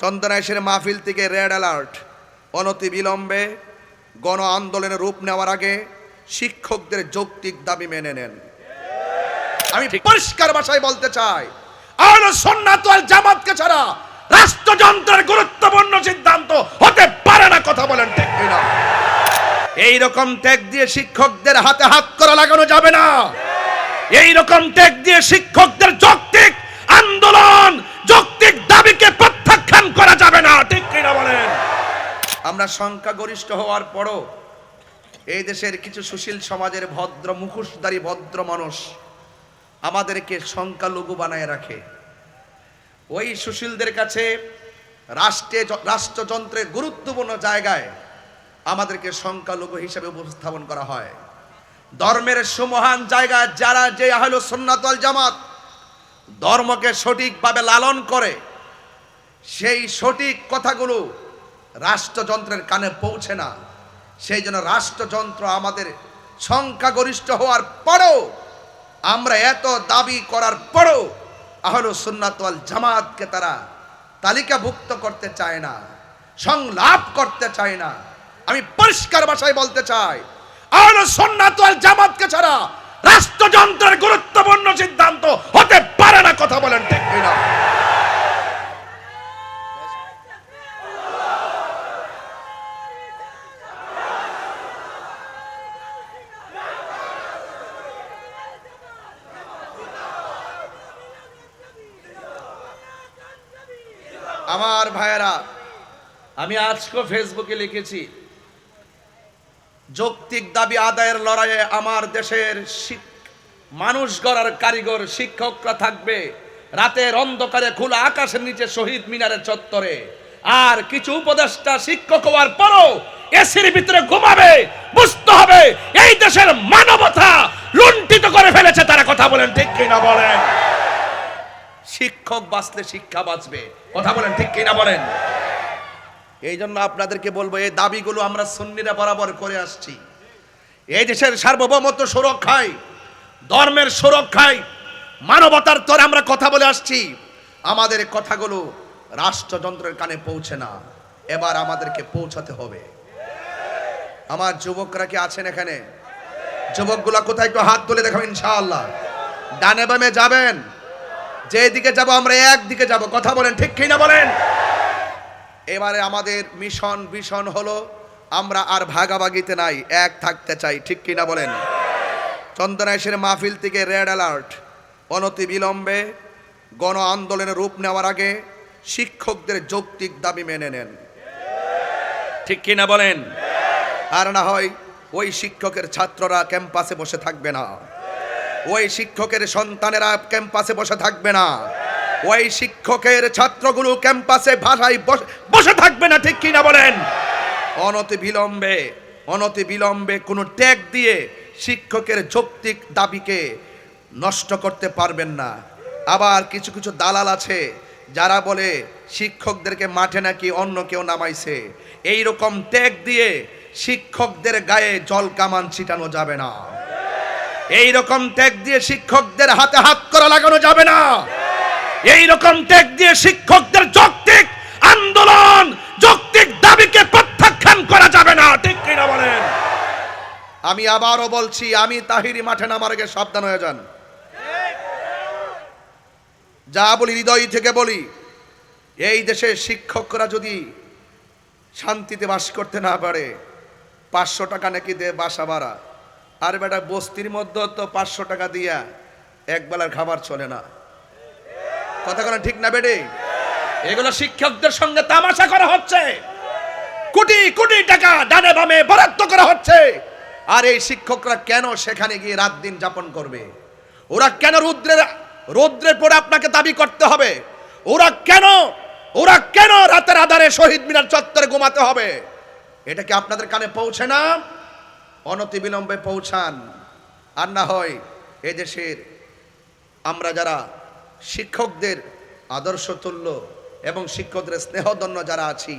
চন্দনাইশের মাহফিল থেকে red alert. অনতি বিলম্বে গণ আন্দোলনের রূপ নেওয়ার আগে শিক্ষকদের যৌক্তিক দাবি মেনে নেন। আমি পরিষ্কার ভাষায় বলতে চাই আর সন্ন্যাত জামাতকে ছাড়া রাষ্ট্রযন্ত্রের গুরুত্বপূর্ণ সিদ্ধান্ত হতে পারে না কথা বলেন ঠিক কিনা। এই রকম ট্যাগ দিয়ে শিক্ষকদের হাতে হাত করা লাগানো যাবে না। এই রকম ট্যাগ দিয়ে শিক্ষকদের যৌক্তিক আন্দোলন আমরা সংখ্যাগরিষ্ঠ হওয়ার পরও এই দেশের কিছু সুশীল সমাজের ভদ্র মুখোশধারী ভদ্র মানুষ আমাদেরকে সংখ্যালঘু বানায় রাখে। ওই সুশীলদের কাছে রাষ্ট্রে রাষ্ট্রযন্ত্রের গুরুত্বপূর্ণ জায়গায় আমাদেরকে সংখ্যালঘু হিসেবে উপস্থাপন করা হয়। ধর্মের সুমহান জায়গায় যারা যে হলো সুন্নাতল জামাত ধর্মকে সঠিকভাবে লালন করে, সেই সঠিক কথাগুলো রাষ্ট্রযন্ত্রের কানে পৌঁছে না। সেই জন্য রাষ্ট্রযন্ত্র আমাদের সংখ্যাগরিষ্ঠ হওয়ার পরেও, আমরা এত দাবি করার পরেও আহল সুন্নাতওয়াল জামাতকে তারা তালিকাভুক্ত করতে চায় না, সংলাপ করতে চায় না। আমি পরিষ্কার ভাষায় বলতে চাই আহল সুন্নাতওয়াল জামাতকে ছাড়া রাষ্ট্রযন্ত্রের গুরুত্বপূর্ণ সিদ্ধান্ত হতে পারে না কথা বলেন ঠিক কিনা আমার ভাইয়েরা, আমি আজকে ফেসবুকে লিখেছি, যৌক্তিক দাবি আদায়ের লড়াইয়ে আমার দেশের মানুষ গড়ার কারিগর শিক্ষকরা থাকবে। রাতের অন্ধকারে খোলা আকাশের নিচে শহীদ মিনারের চত্বরে। আর কিছু উপদেষ্টা শিক্ষক হওয়ার পরও এসির ভিতরে ঘুমাবে, বুঝতে হবে, এই দেশের মানবতা লুণ্ঠিত করে ফেলেছে, তারা কথা বলেন ঠিক কিনা বলেন। শিক্ষক বাঁচলে শিক্ষা বাঁচবে। কথা বলেন ঠিক কিনা বলেন? এই জন্য আপনাদেরকে বলব, এই দাবিগুলো আমরা সুন্নিরা বরাবর করে আসছি। এই দেশের সার্বভৌমত্ব সুরক্ষায়, ধর্মের সুরক্ষায়, মানবতার তরে আমরা কথা বলে আসছি। আমাদের কথাগুলো রাষ্ট্রযন্ত্রের কানে পৌঁছে না, এবার আমাদেরকে পৌঁছাতে হবে। আমার যুবকরা কি আছেন এখানে? যুবকগুলা কোথায় একটু হাত তুলে দেখাবেন ইনশাআল্লাহ। ডানে বামে যাবেন? যেদিকে যাব, আমরা একদিকে যাব। কথা বলেন, ঠিক কিনা বলেন? এবারে আমাদের মিশন ভিশন হলো, আমরা আর ভাগাভাগিতে নাই, এক থাকতে চাই, ঠিক কিনা বলেন? চন্দনাইশের মাহফিল থেকে রেড অ্যালার্ট। অনতি বিলম্বে গণ আন্দোলনের রূপ নেওয়ার আগে শিক্ষকদের যৌক্তিক দাবি মেনে নেন। ঠিক কিনা বলেন? আর না হয় ওই শিক্ষকের ছাত্ররা ক্যাম্পাসে বসে থাকবে না। ওই শিক্ষকের সন্তানেরা ক্যাম্পাসে বসে থাকবে না। ওই শিক্ষকের ছাত্রগুলো ক্যাম্পাসে ভাষায় বস- থাকবে না, ঠিক কিনা বলেন? অনতি বিলম্বে অনতি বিলম্বে কোনো ট্যাগ দিয়ে শিক্ষকের যৌক্তিক দাবিকে নষ্ট করতে পারবেন না। আবার কিছু কিছু দালাল আছে যারা বলে শিক্ষকদেরকে মাঠে নাকি অন্য কেউ নামাইছে। এই রকম ট্যাগ দিয়ে শিক্ষকদের গায়ে জল কামান ছিটানো যাবে না। এই রকম ট্যাগ দিয়ে শিক্ষকদের হাতে হাত করা লাগানো যাবে না। এই রকম ট্যাগ দিয়ে শিক্ষকদের যৌক্তিক আন্দোলন, যৌক্তিক দাবিকে প্রত্যাখ্যান করা যাবে না, ঠিক কিনা বলেন? আমি আবারও বলছি, আমি তাহিরি মাঠে নামার আগে সাবধান হয়ে যান। যা বলি হৃদয় থেকে বলি, এই দেশের শিক্ষকরা যদি শান্তিতে বাস করতে না পারে, পাঁচশো টাকা নাকি দে বাসা ভাড়া। আর বেটা বস্তির মধ্যে তো পাঁচশো টাকা দিয়া এক বেলার খাবার চলে না। কথা কোনো ঠিক না বেডে? এগুলো শিক্ষকদের সঙ্গে তামাশা করা হচ্ছে। কোটি কোটি টাকা ডানে বামে বরাদ্দ করা হচ্ছে। আর এই শিক্ষকরা কেন সেখানে গিয়ে রাত দিন যাপন করবে? ওরা কেন রুদ্রের, রৌদ্রের পরে আপনাকে দাবি করতে হবে? ওরা কেন ওরা কেন রাতের আধারে শহীদ মিনার চত্বরে ঘুমাতে হবে? এটা কি আপনাদের কানে পৌঁছে না? অনতি বিলম্বে পৌঁছান। আর না হয় এদেশের আমরা যারা শিক্ষকদের আদর্শ তুল্য এবং শিক্ষকদের স্নেহদন্য যারা আছি,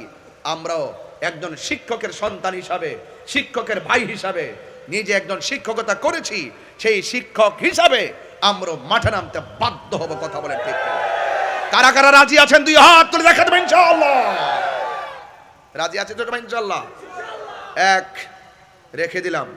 আমরাও একজন শিক্ষকের সন্তান হিসাবে, শিক্ষকের ভাই হিসাবে নিজে একজন শিক্ষকতা করেছি, সেই শিক্ষক হিসাবে আমরা মাঠে নামতে বাধ্য হব কথা বলে ঠিক কারা কারা রাজি আছেন? দুই হাত তুলে দেখা দেবেন ইনশাআল্লাহ। রাজি আছে তো সবাই ইনশাল্লাহ এক রেখে দিলাম।